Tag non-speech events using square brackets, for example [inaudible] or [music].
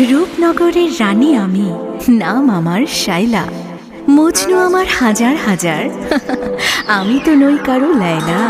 রূপনগরের রানী আমি। নাম আমার শাইলা। মজনু আমার হাজার হাজার। [laughs] আমি তো নই কারও লাইলা